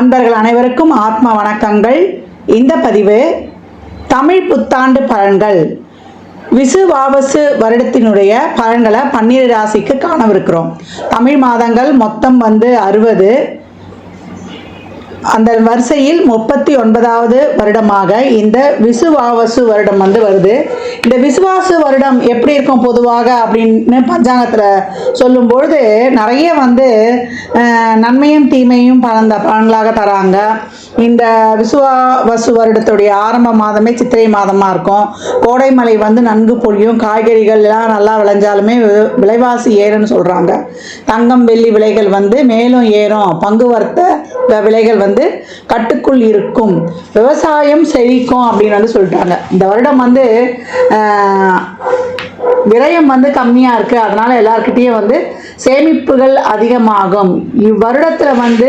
அன்பர்கள் அனைவருக்கும் ஆத்ம வணக்கங்கள். இந்த பதிவு தமிழ் புத்தாண்டு பலன்கள். விசுவாவசு வருடத்தினுடைய பலன்களை பன்னிரு ராசிக்கு காணவிருக்கிறோம். தமிழ் மாதங்கள் மொத்தம் வந்து அறுபது. அந்த வரிசையில் முப்பத்தி ஒன்பதாவது வருடமாக இந்த விசுவாவசு வருடம் வந்து வருது. இந்த விசுவாசு வருடம் எப்படி இருக்கும் பொதுவாக அப்படின்னு பஞ்சாங்கத்தில் சொல்லும்பொழுது நிறைய வந்து நன்மையும் தீமையும் பலந்த பலன்களாக தராங்க. இந்த விசுவாவசு வருடத்துடைய ஆரம்ப மாதமே சித்திரை மாதமாக இருக்கும். கோடைமலை வந்து நன்கு பொழியும். காய்கறிகள் எல்லாம் நல்லா விளைஞ்சாலுமே விலைவாசி ஏறும்னு சொல்கிறாங்க தங்கம் வெள்ளி விலைகள் வந்து மேலும் ஏறும். பங்கு வர்த்த விலைகள் வந்து வந்து கட்டுக்குள் இருக்கும். விவசாயம் செழிக்கும் அப்படின்னு வந்து சொல்லிட்டாங்க. இந்த வருடம் வந்து விரயம் வந்து கம்மியாக இருக்குது அதனால் எல்லாருக்கிட்டேயும் வந்து சேமிப்புகள் அதிகமாகும். இவ்வருடத்தில் வந்து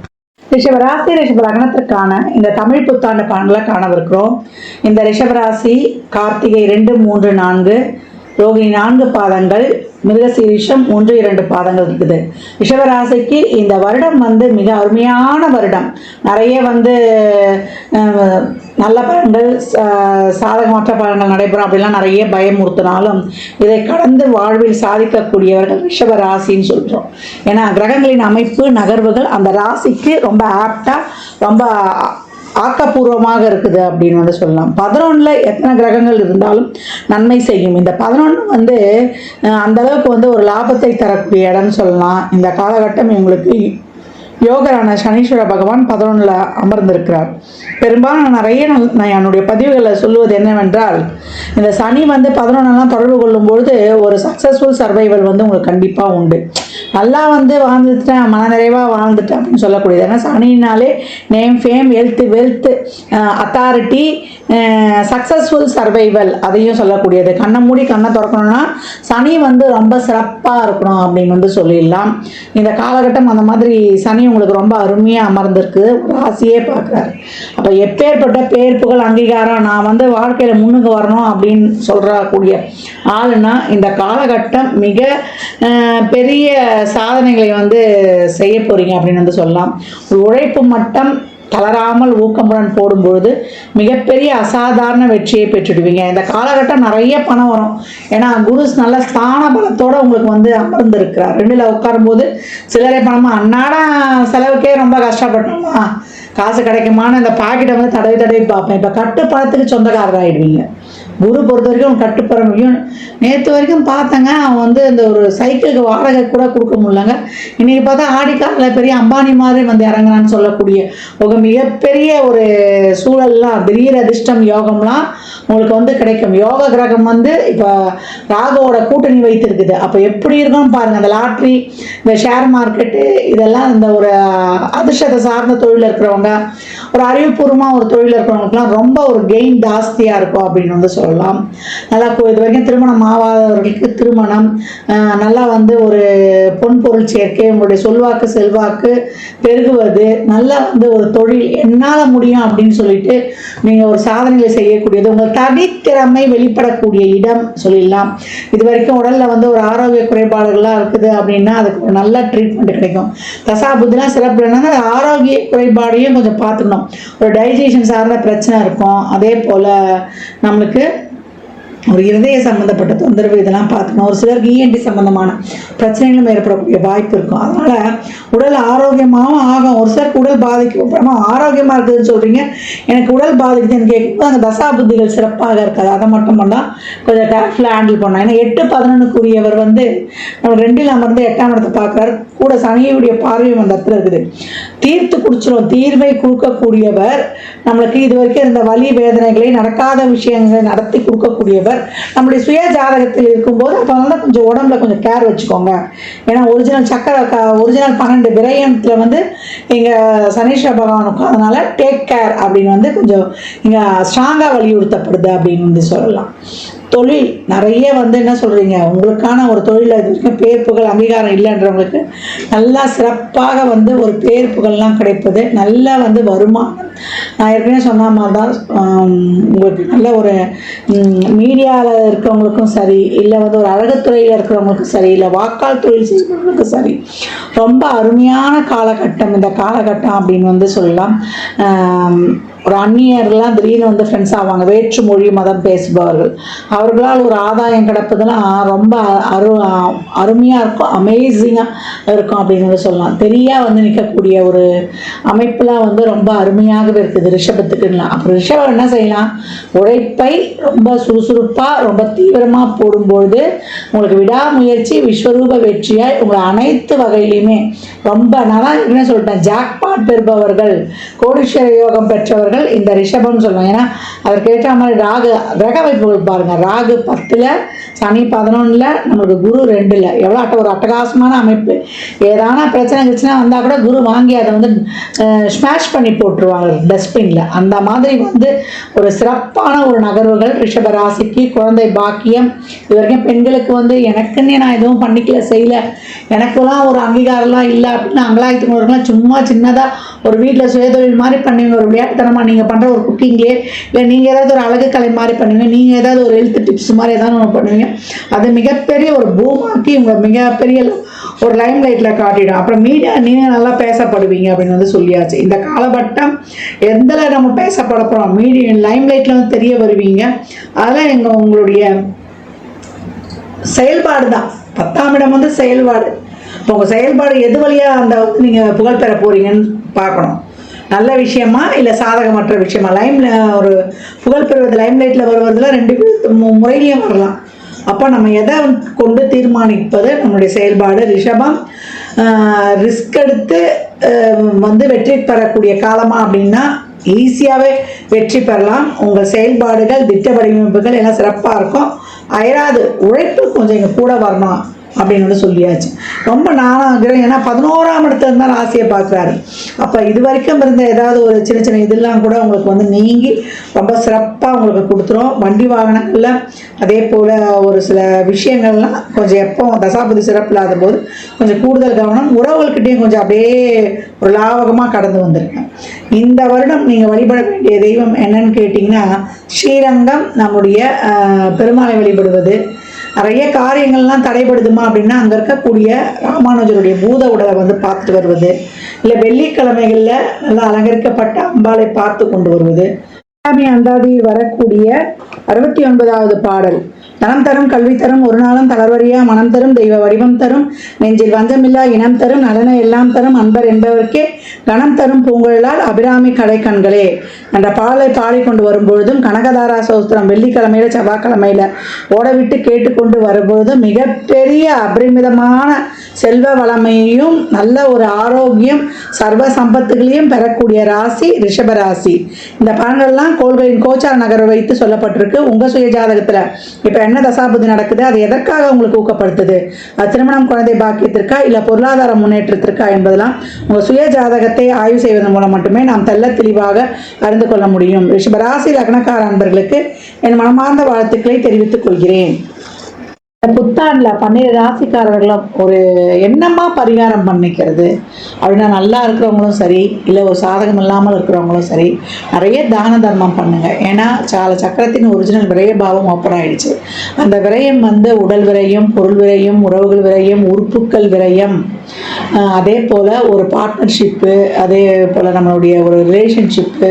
ரிஷபராசி ரிஷபலக்னத்திற்கான இந்த தமிழ் புத்தாண்டு பலன்களை காணவிருக்கிறோம். இந்த ரிஷபராசி கார்த்திகை ரெண்டு மூன்று நான்கு ரோகிணி நான்கு பாதங்கள் மிருகசீரிஷம் ஒன்று இரண்டு பாதங்கள் இருக்குது. ரிஷபராசிக்கு இந்த வருடம் வந்து மிக அருமையான வருடம். நிறைய வந்து நல்ல பலன்கள் சா- சாதகமற்ற பலன்கள் நடைபெறும் அப்படிலாம் நிறைய பயமுறுத்தினாலும் இதை கடந்து வாழ்வில் சாதிக்கக்கூடியவர்கள் ரிஷப ராசின்னு சொல்கிறோம் ஏன்னா கிரகங்களின் அமைப்பு நகர்வுகள் அந்த ராசிக்கு ரொம்ப ஆப்டாக ரொம்ப ஆக்கப்பூர்வமாக இருக்குது அப்படின்னு வந்து சொல்லலாம். பதினொன்றில் எத்தனை கிரகங்கள் இருந்தாலும் நன்மை செய்யும். இந்த பதினொன்று வந்து அந்தளவுக்கு அந்த அளவுக்கு வந்து ஒரு லாபத்தை தரக்கூடிய இடம்னு சொல்லலாம். இந்த காலகட்டம் இவங்களுக்கு யோகரான சனீஸ்வர பகவான் பதினொன்றில் அமர்ந்திருக்கிறார். பெரும்பாலும் நிறைய நான் என்னுடைய பதிவுகளை சொல்லுவது என்னவென்றால் இந்த சனி வந்து பதினொன்றெல்லாம் தொடர்பு கொள்ளும்பொழுது ஒரு சக்ஸஸ்ஃபுல் சர்வைவல் வந்து உங்களுக்கு கண்டிப்பாக உண்டு. நல்லா வந்து வாழ்ந்துட்டேன் மனநிறைவாக வாழ்ந்துட்டேன் அப்படின்னு சொல்லக்கூடியது. ஏன்னா சனினாலே name fame health wealth authority successful survival அதையும் சொல்லக்கூடியது. கண்ணை மூடி கண்ணை திறக்கணும்னா சனி வந்து ரொம்ப சிறப்பாக இருக்கணும் அப்படின்னு வந்து சொல்லிடலாம். இந்த காலகட்டம் அந்த மாதிரி சனி உங்களுக்கு ரொம்ப அருமையாக அமர்ந்திருக்கு. ராசியே பார்க்குறாரு அப்போ எப்பேற்பட்ட பேர் புகழ் அங்கீகாரம் நான் வந்து வாழ்க்கையில் முன்னுக்கு வரணும் அப்படின்னு சொல்கிறக்கூடிய ஆளுனா இந்த காலகட்டம் மிக பெரிய சாதனைகளை வந்து செய்ய போகிறீங்க அப்படின்னு வந்து சொல்லலாம். உழைப்பு மட்டம் தளராமல் ஊக்கமுடன் போடும்பொழுது மிகப்பெரிய அசாதாரண வெற்றியை பெற்றுடுவீங்க. இந்த காலகட்டம் நிறைய பணம் வரும். ஏன்னா குரு நல்ல ஸ்தான பலத்தோடு உங்களுக்கு வந்து அமர்ந்திருக்கிறார். ரெண்டில் உட்காரும்போது சிலரை பணமாக அன்னாட செலவுக்கே ரொம்ப கஷ்டப்பட்டோமா? காசு கிடைக்குமான்னு இந்த பாக்கெட்டை வந்து தடவி தடவி பார்ப்பேன். இப்போ கட்டு பணத்துக்கு சொந்தக்காரர் ஆகிடுவீங்க குரு பொறுத்த வரைக்கும் அவன் கட்டுப்பட முடியும். நேற்று வரைக்கும் பார்த்தேங்க அவன் வந்து இந்த ஒரு சைக்கிளுக்கு வாடகை கூட கொடுக்க முடியலங்க. இன்னைக்கு பார்த்தா ஆடிக்காரில் பெரிய அம்பானி மாதிரி வந்து இறங்குறான்னு சொல்லக்கூடிய ஒரு மிகப்பெரிய ஒரு சூழல்லாம் திடீர் அதிர்ஷ்டம் யோகம்லாம் உங்களுக்கு வந்து கிடைக்கும். யோக கிரகம் வந்து இப்போ ராகவோட கூட்டணி வைத்திருக்குது. அப்போ எப்படி இருக்கும்னு பாருங்க அந்த லாட்ரி இந்த ஷேர் மார்க்கெட்டு இதெல்லாம் இந்த ஒரு அதிர்ஷ்டத்தை சார்ந்த தொழில் இருக்கிறவங்க ஒரு அறிவுபூர்வமாக ஒரு தொழில் இருக்கிறவங்களுக்குலாம் ரொம்ப ஒரு கெயின் ஜாஸ்தியாக இருக்கும் அப்படின்னு வந்து சொல்லலாம். நல்லா இது வரைக்கும் திருமணம் ஆகாதவர்களுக்கு திருமணம். நல்லா வந்து ஒரு பொன் பொருள் சேர்க்கை உங்களுடைய சொல்வாக்கு செல்வாக்கு பெருகுவது நல்லா வந்து ஒரு தொழில் என்னால் முடியும் அப்படின்னு சொல்லிட்டு நீங்கள் ஒரு சாதனைகளை செய்யக்கூடியது உங்கள் தனித்திறமை வெளிப்படக்கூடிய இடம் சொல்லிடலாம். இது வரைக்கும் உடலில் வந்து ஒரு ஆரோக்கிய குறைபாடுகள்லாம் இருக்குது அப்படின்னா அதுக்கு ஒரு நல்ல ட்ரீட்மெண்ட் கிடைக்கும். தசாபுத்திலாம் சிறப்பு என்னன்னா ஆரோக்கிய குறைபாடையும் கொஞ்சம் பார்த்துக்கணும். ஒரு டைஜஷன் சார்ந்த பிரச்சனை இருக்கும். அதே போல் நம்மளுக்கு ஒரு இருதய சம்மந்தப்பட்ட தொந்தரவு இதெல்லாம் பார்த்துக்கணும் ஒரு சிலருக்கு இஎன்டி சம்மந்தமான பிரச்சனைகளும் ஏற்படக்கூடிய வாய்ப்பு இருக்கும். அதனால் உடல் ஆரோக்கியமாகவும் ஆகும். ஒரு சிலருக்கு உடல் பாதிக்கப்படாம ஆரோக்கியமாக இருக்குதுன்னு சொல்கிறீங்க எனக்கு உடல் பாதிக்குதுன்னு கேட்கும்போது அந்த தசா புத்திகள் சிறப்பாக இருக்காது. அதை மட்டும் பண்ணால் கொஞ்சம் கேர்ஃபுல்லாக ஹேண்டில் பண்ணலாம். ஏன்னா எட்டு பதினொன்றுக்குரியவர் வந்து நம்ம ரெண்டில் அமர்ந்து எட்டாம் இடத்தை பார்க்குறாரு. கூட சனியுடைய பார்வையும் அந்த இடத்துல இருக்குது. தீர்த்து குடிச்சிடும் தீர்வை கொடுக்கக்கூடியவர் நம்மளுக்கு இது வரைக்கும் இருந்த வலி வேதனைகளை நடக்காத விஷயங்களை நடத்தி கொடுக்கக்கூடியவர் நம்முடைய சுய ஜாதகத்தில் இருக்கும்போது அப்போ வந்து கொஞ்சம் உடம்புல கொஞ்சம் கேர் வச்சுக்கோங்க. ஏன்னா ஒரிஜினல் சக்கரை ஒரிஜினல் பன்னெண்டு விரயத்தில் வந்து எங்கள் சனீஸ்வர பகவானுக்கும் அதனால டேக் கேர் அப்படின்னு வந்து கொஞ்சம் இங்கே ஸ்ட்ராங்காக வலியுறுத்தப்படுது அப்படின்னு வந்து சொல்லலாம். தொழில் நிறைய வந்து என்ன சொல்கிறீங்க உங்களுக்கான ஒரு தொழிலில் இது வரைக்கும் பேர் புகழ் அங்கீகாரம் இல்லைன்றவங்களுக்கு நல்லா சிறப்பாக வந்து ஒரு பேர் புகழ்லாம் கிடைப்பது நல்லா வந்து வருமானம். நான் ஏற்கனவே சொன்ன மாதிரி தான் உங்களுக்கு நல்ல ஒரு மீடியாவில் இருக்கிறவங்களுக்கும் சரி இல்லை வந்து ஒரு அழகுத்துறையில் இருக்கிறவங்களுக்கும் சரி இல்லை வாக்காள் தொழில் செய்கிறவங்களுக்கும் சரி ரொம்ப அருமையான காலகட்டம் இந்த காலகட்டம் அப்படின்னு வந்து சொல்லலாம். ஒரு அந்நியர்லாம் திடீர்னு வந்து ஃப்ரெண்ட்ஸ் ஆவாங்க. வேற்று மொழி மதம் பேசுபவர்கள். அவர்களால் ஒரு ஆதாயம் கிடைப்பதெல்லாம் ரொம்ப அரு அருமையாக இருக்கும் அமேசிங்காக இருக்கும் அப்படின்னு வந்து சொல்லலாம். தெரியா வந்து நிற்கக்கூடிய ஒரு அமைப்புலாம் வந்து ரொம்ப அருமையாகவே இருக்குது ரிஷபத்துக்குலாம் அப்புறம் ரிஷபம் என்ன செய்யலாம்? உழைப்பை ரொம்ப சுறுசுறுப்பாக ரொம்ப தீவிரமாக போடும்பொழுது உங்களுக்கு விடாமுயற்சி விஸ்வரூப வெற்றியாய் உங்களை அனைத்து வகையிலையுமே ரொம்ப நான் இருக்குன்னு என்ன சொல்லிட்டேன். ஜாக்பாட் பெறுபவர்கள் கோடீஸ்வர யோகம் பெற்றவர்கள் இந்த ரிஷபம்னு சொல்லுவாங்க. ஏன்னா அதற்கேற்ற மாதிரி ராகு கிரக வைப்புகள் பாருங்க. ராகு பத்தில் சனி பதினொன்றில் நம்மளுக்கு குரு ரெண்டில். எவ்வளோ அட்ட ஒரு அட்டகாசமான அமைப்பு. ஏதான பிரச்சனை இருந்துச்சுன்னா வந்தால் கூட குரு வாங்கி அதை வந்து ஸ்மாஷ் பண்ணி போட்டுருவாங்க. டஸ்ட்பினில் அந்த மாதிரி வந்து ஒரு சிறப்பான ஒரு நகர்வுகள் ரிஷப ராசிக்கு குழந்தை பாக்கியம். இது வரைக்கும் பெண்களுக்கு வந்து எனக்குன்னே நான் எதுவும் பண்ணிக்கல செய்யல. எனக்குலாம் ஒரு அங்கீகாரம்லாம் இல்லை அப்படின்னு அங்கலாயத்துக்குள்ளவர்கள்லாம் சும்மா சின்னதாக ஒரு வீட்டில் சுயதொழில் மாதிரி பண்ணி ஒரு விளையாட்டுத்தனமாக நீங்கள் பண்ணுற ஒரு குக்கிங்லேயே இல்லை நீங்கள் ஏதாவது ஒரு அழகு கலை மாதிரி பண்ணுவீங்க நீங்கள் ஏதாவது ஒரு ஹெல்த் டிப்ஸ் மாதிரி ஏதாவது ஒன்று பண்ணுவீங்க அது மிகப்பெரிய ஒரு பூமாக்கி உங்கள் மிகப்பெரிய ஒரு லைம் லைட்டில் காட்டிடும். அப்புறம் மீடியா நீங்கள் நல்லா பேசப்படுவீங்க அப்படின்னு வந்து சொல்லியாச்சு. இந்த காலகட்டம் எந்தில் நம்ம பேசப்பட போகிறோம் மீடியா லைம் லைட்டில் வந்து தெரிய வருவீங்க. அதெல்லாம் எங்கள் உங்களுடைய செயல்பாடு தான். பத்தாம் இடம் வந்து செயல்பாடு. இப்போ உங்கள் செயல்பாடு எது வழியாக அந்த நீங்கள் புகழ் பெற போகிறீங்கன்னு பார்க்கணும். நல்ல விஷயமா இல்லை சாதகமற்ற விஷயமா? லைம்ல ஒரு புகழ் பெறுவது லைம் லைட்டில் வருவதில் ரெண்டு மு- முறையிலையும் வரலாம். அப்போ நம்ம எதை கொண்டு தீர்மானிப்பது? நம்மளுடைய செயல்பாடு ரிஷபம். ரிஸ்க் எடுத்து வந்து வெற்றி பெறக்கூடிய காலமா அப்படின்னா ஈஸியாகவே வெற்றி பெறலாம். உங்கள் செயல்பாடுகள் திட்ட வடிவமைப்புகள் எல்லாம் சிறப்பாக இருக்கும். அயராது உழைப்பு கொஞ்சம் இங்கே கூட வரணும். அப்படின்னு வந்து சொல்லியாச்சு. ரொம்ப நானாகிறேன் ஏன்னா பதினோராம் இடத்துல இருந்தால் ராசியை பார்க்குறாரு. அப்போ இது வரைக்கும் இருந்த ஏதாவது ஒரு சின்ன சின்ன இதெல்லாம் கூட உங்களுக்கு வந்து நீங்கி ரொம்ப சிறப்பாக உங்களுக்கு கொடுத்துரும். வண்டி வாகனங்களில் அதே போல் ஒரு சில விஷயங்கள்லாம் கொஞ்சம் எப்போ தசாபதி சிறப்பு இல்லாத போது கொஞ்சம் கூடுதல் கவனம். உறவுகள்கிட்டையும் கொஞ்சம் அப்படியே ஒரு லாவகமாக கடந்து வந்திருக்கேன். இந்த வருடம் நீங்கள் வழிபட வேண்டிய தெய்வம் என்னன்னு கேட்டிங்கன்னா ஸ்ரீரங்கம் நம்முடைய பெருமாளை வழிபடுவது. நிறைய காரியங்கள்லாம் தடைபடுதுமா அப்படின்னா அங்கே இருக்கக்கூடிய ராமானுஜருடைய பூத உடலை வந்து பார்த்துட்டு வருவது. இல்லை வெள்ளிக்கிழமைகளில் நல்லா அலங்கரிக்கப்பட்ட அம்பாளை பார்த்து கொண்டு வருவது. சாமி அந்தாதியில் வரக்கூடிய அறுபத்தி ஒன்பதாவது பாடல். தனம் தரும் கல்வி தரும் ஒரு நாளும் தளர்வறியா மனம் தரும் தெய்வ வடிவம் தரும் நெஞ்சில் வஞ்சமில்லா இனம் தரும் நலனை எல்லாம் தரும் அன்பர் என்பவர்க்கே கணம் தரும் பூங்குழலால் அபிராமி கடை கண்களே. அந்த பாலை பாடிக்கொண்டு வரும்பொழுதும் கனகதாரா சோஸ்திரம் வெள்ளிக்கிழமையில செவ்வாய்க்கிழமையில ஓடவிட்டு கேட்டுக்கொண்டு வரும்பொழுதும் மிகப்பெரிய அபரிமிதமான செல்வ வளமையையும் நல்ல ஒரு ஆரோக்கியம் சர்வ சம்பத்துகளையும் பெறக்கூடிய ராசி ரிஷப ராசி. இந்த பலன்கள்லாம் கோள்களின் கோச்சார நகர வைத்து சொல்லப்பட்டிருக்கு. உங்க சுய ஜாதகத்துல இப்போ என்ன தசாபுதி நடக்குது அது எதற்காக உங்களுக்கு ஊக்கப்படுத்துது? அது திருமணம் குழந்தை பாக்கியத்திற்கா இல்லை பொருளாதார முன்னேற்றத்திற்கா என்பதெல்லாம் உங்கள் சுய ஜாதகத்தை ஆய்வு செய்வதன் மூலம் மட்டுமே நாம் தெல்ல தெளிவாக அறிந்து கொள்ள முடியும். ரிஷபராசி லக்னக்கார அன்பர்களுக்கு என் மனமார்ந்த வாழ்த்துக்களை தெரிவித்துக் கொள்கிறேன். புத்தாண்டில் பன்னிரு ராசிக்காரர்களும் ஒரு என்னமா பரிகாரம் பண்ணிக்கிறது. அப்படின்னா நல்லா இருக்கிறவங்களும் சரி இல்லை ஒரு சாதகம் இல்லாமல் இருக்கிறவங்களும் சரி நிறைய தான தர்மம் பண்ணுங்க. ஏன்னா சால சக்கரத்தின் ஒரிஜினல் விரய பாவம் ஓப்பன் ஆயிடுச்சு. அந்த விரயம் வந்து உடல் விரயம் பொருள் விரயம் உறவுகள் விரயம் உறுப்புக்கள் விரயம். அதே போல் ஒரு பார்ட்னர்ஷிப்பு அதே போல் நம்மளுடைய ஒரு ரிலேஷன்ஷிப்பு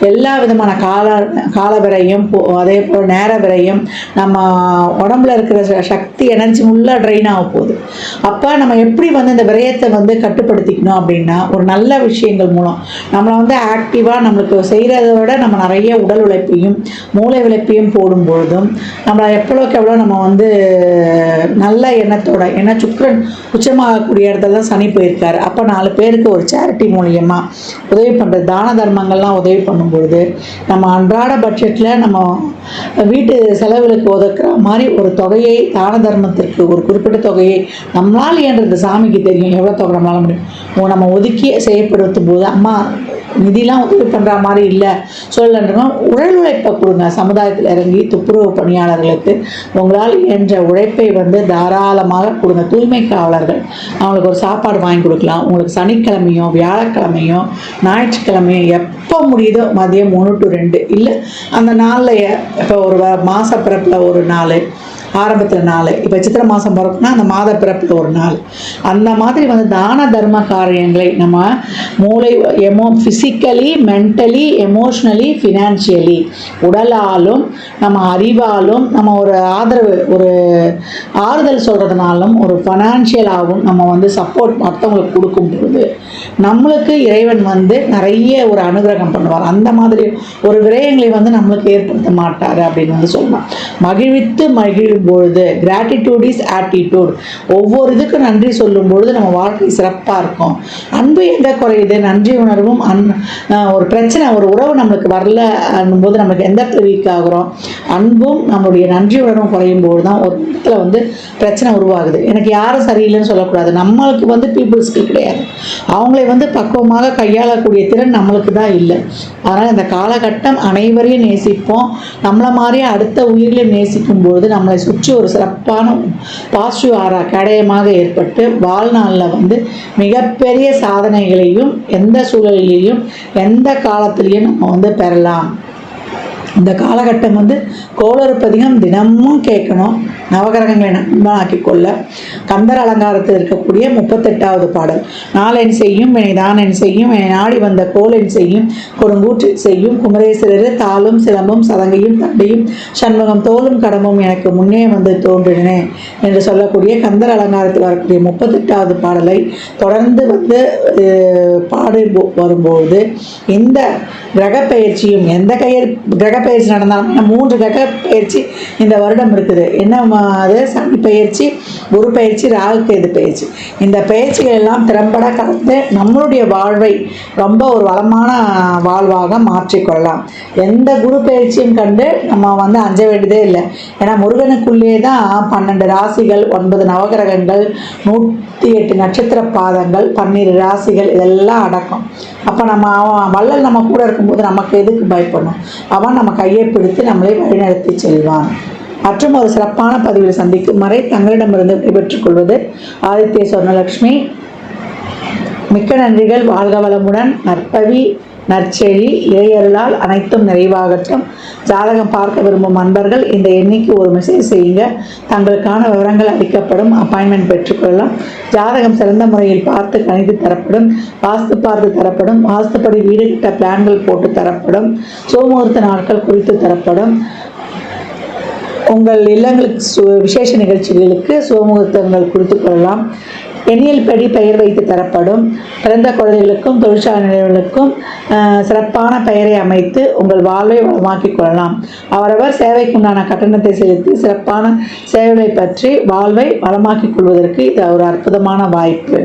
எல்லா விதமான கால கால விரையும் போ- அதே போல் நேர விரையும் நம்ம உடம்புல இருக்கிற சக்தி எனர்ஜி உள்ள ட்ரெயின் ஆக போகுது. அப்போ நம்ம எப்படி வந்து இந்த விரயத்தை வந்து கட்டுப்படுத்திக்கணும் அப்படின்னா ஒரு நல்ல விஷயங்கள் மூலம். நம்மளை வந்து ஆக்டிவாக நம்மளுக்கு செய்கிறத விட நம்ம நிறைய உடல் உழைப்பையும் மூளை உழைப்பையும் போடும் பொழுதும் நம்மளை எவ்வளோக்கு எவ்வளோ நம்ம வந்து நல்ல எண்ணத்தோட ஏன்னா சுக்கிரன் உச்சமாகக்கூடிய இடத்துல தான் சனி போயிருக்காரு. அப்போ நாலு பேருக்கு ஒரு சேரிட்டி மூலியமாக உதவி பண்ணுறது தான தர்மங்கள்லாம் உதவி பண்ணும்பொழுது நம்ம அன்றாட பட்ஜெட்டில் நம்ம வீட்டு செலவுகளுக்கு ஒதுக்குற மாதிரி ஒரு தொகையை தான தர்மத்திற்கு ஒரு குறிப்பிட்ட தொகையை நம்மளால் ஏன்றது சாமிக்கு தெரியும். எவ்வளோ தொகை நம்மளால முடியும்? நம்ம ஒதுக்கி செய்யப்படுத்தும் போது அம்மா நிதிலாம் உதவி பண்ணுற மாதிரி இல்லை சொல்லணும் உடல் உழைப்பை கொடுங்க. சமுதாயத்தில் இறங்கி துப்புரவு பணியாளர்களுக்கு உங்களால் என்ற உழைப்பை வந்து தாராளமாக கொடுங்க. தூய்மை காவலர்கள் அவங்களுக்கு ஒரு சாப்பாடு வாங்கி கொடுக்கலாம். உங்களுக்கு சனிக்கிழமையோ வியாழக்கிழமையோ ஞாயிற்றுக்கிழமையோ எப்போ முடியுதோ மதியம் மூணு டு ரெண்டு. இல்லை அந்த நாளில் இப்போ ஒரு மாத பிறப்பில் ஒரு நாள். ஆரம்பத்தில் நாள் இப்போ சித்திரை மாதம் பிறப்புனா அந்த மாத பிறப்பில் ஒரு நாள். அந்த மாதிரி வந்து தான தர்ம காரியங்களை நம்ம மூளை emo physically mentally emotionally financially உடலாலும் நம்ம அறிவாலும் நம்ம ஒரு ஆதரவு ஒரு ஆறுதல் சொல்கிறதுனாலும் ஒரு ஃபைனான்ஷியலாகவும் நம்ம வந்து சப்போர்ட் மற்றவங்களுக்கு கொடுக்கும் பொழுது நம்மளுக்கு இறைவன் வந்து நிறைய ஒரு அனுகிரகம் பண்ணுவார். அந்த மாதிரி ஒரு விரயங்களை வந்து நம்மளுக்கு ஏற்படுத்த மாட்டார் அப்படின்னு வந்து சொல்லலாம். மகிழ்வித்து சொல்லும் பொழுது கிராட்டிடியூட் இஸ் ஆட்டிடியூட் ஒவ்வொரு இதுக்கும் நன்றி சொல்லும் பொழுது நம்ம வாழ்க்கை சிறப்பாக இருக்கும். அன்பு எங்கே குறையுது? நன்றி உணர்வும் அன் ஒரு பிரச்சனை ஒரு உறவு நம்மளுக்கு வரல போது நமக்கு எந்த இடத்துல வீக் ஆகுறோம்? அன்பும் நம்மளுடைய நன்றி உணர்வும் குறையும் போது தான் ஒரு இடத்துல வந்து பிரச்சனை உருவாகுது. எனக்கு யாரும் சரியில்லைன்னு சொல்லக்கூடாது. நம்மளுக்கு வந்து பீப்புள்ஸ்க்கு கிடையாது. அவங்களை வந்து பக்குவமாக கையாளக்கூடிய திறன் நம்மளுக்கு தான் இல்லை. அதனால் இந்த காலகட்டம் அனைவரையும் நேசிப்போம். நம்மளை மாதிரியே அடுத்த உயிரிலையும் நேசிக்கும் பொழுது நம்மளை சுற்றி ஒரு சிறப்பான பாசிட்டிவ் ஆரா கேடயமாக ஏற்பட்டு வாழ்நாளில் வந்து மிகப்பெரிய சாதனைகளையும் எந்த சூழலிலையும் எந்த காலத்திலையும் நம்ம வந்து பெறலாம். இந்த காலகட்டம் வந்து கோளறுப்பதிகம் தினமும் கேட்கணும். நவகிரகங்களை நண்பனாக்கி கொள்ள கந்தர் அலங்காரத்தில் இருக்கக்கூடிய முப்பத்தெட்டாவது பாடல். நாளென் செய்யும் வினை தானென் செய்யும் என நாடி வந்த கோலென் செய்யும் கொடுங்கூற்றில் செய்யும் குமரேஸ்வரர் தாளும் சிலம்பும் சதங்கையும் தண்டையும் சண்முகம் தோலும் கடமும் எனக்கு முன்னே வந்து தோன்றினேன் என்று சொல்லக்கூடிய கந்தர் அலங்காரத்தில் வரக்கூடிய முப்பத்தெட்டாவது பாடலை தொடர்ந்து வந்து பாடு பாடி போ- வரும்போது இந்த கிரக பயிற்சியும் எந்த கையர் கிரக பயிற்சி நடந்தாலும் மூன்று கிரக பயிற்சி இந்த வருடம் இருக்குது. என்ன அது? சனி பயிற்சி குரு பயிற்சி ராகு கேது பயிற்சி. இந்த பயிற்சிகள் எல்லாம் திறம்பட கலந்து நம்மளுடைய வாழ்வை ரொம்ப ஒரு வளமான வாழ்வாக மாற்றிக்கொள்ளலாம் எந்த குரு பயிற்சியும் கண்டு நம்ம வந்து அஞ்ச வேண்டியதே இல்லை. ஏன்னா முருகனுக்குள்ளே தான் பன்னெண்டு ராசிகள் ஒன்பது நவகிரகங்கள் நூற்றி எட்டு நட்சத்திர பாதங்கள் பன்னிரு ராசிகள் இதெல்லாம் அடக்கம். அப்போ நம்ம அவன் வள்ளல் நம்ம கூட இருக்கும்போது நமக்கு எதுக்கு பயப்படணும்? அவன் நம்ம கையை பிடித்து நம்மளை வழிநடத்தி செல்வான். மற்றும் ஒரு சிறப்பான பதிவில் சந்திக்கும் வரை தங்களிடமிருந்து விடைபெற்றுக் கொள்வது ஆதித்ய சொர்ணலட்சுமி மிக்க நன்றிகள். வாழ்க வளமுடன். நற்பவி நற்செழி இறையருளால் அனைத்தும் நிறைவாகட்டும். ஜாதகம் பார்க்க விரும்பும் அன்பர்கள் இந்த எண்ணிக்கை ஒரு மெசேஜ் செய்யுங்க. தங்களுக்கான விவரங்கள் அளிக்கப்படும். அப்பாயின்மெண்ட் பெற்றுக்கொள்ளலாம். ஜாதகம் சிறந்த முறையில் பார்த்து கணித்து தரப்படும். வாஸ்து பார்த்து தரப்படும். வாஸ்துப்படி வீடு கிட்ட பிளான்கள் போட்டு தரப்படும். சோமுகூர்த்த நாட்கள் குறித்து தரப்படும். உங்கள் இல்லங்களுக்கு சு விசேஷ நிகழ்ச்சிகளுக்கு சுகமுகூர்த்தங்கள் குறித்து கொள்ளலாம். எண்ணியல்படி பெயர் வைத்து தரப்படும். பிறந்த குழந்தைகளுக்கும் தொழிற்சாலை நிலையங்களுக்கும் சிறப்பான பெயரை அமைத்து உங்கள் வாழ்வை வளமாக்கிக் கொள்ளலாம். அவரவர் சேவைக்குண்டான கட்டணத்தை செலுத்தி சிறப்பான சேவைகளை பற்றி வாழ்வை வளமாக்கிக் கொள்வதற்கு இது ஒரு அற்புதமான வாய்ப்பு.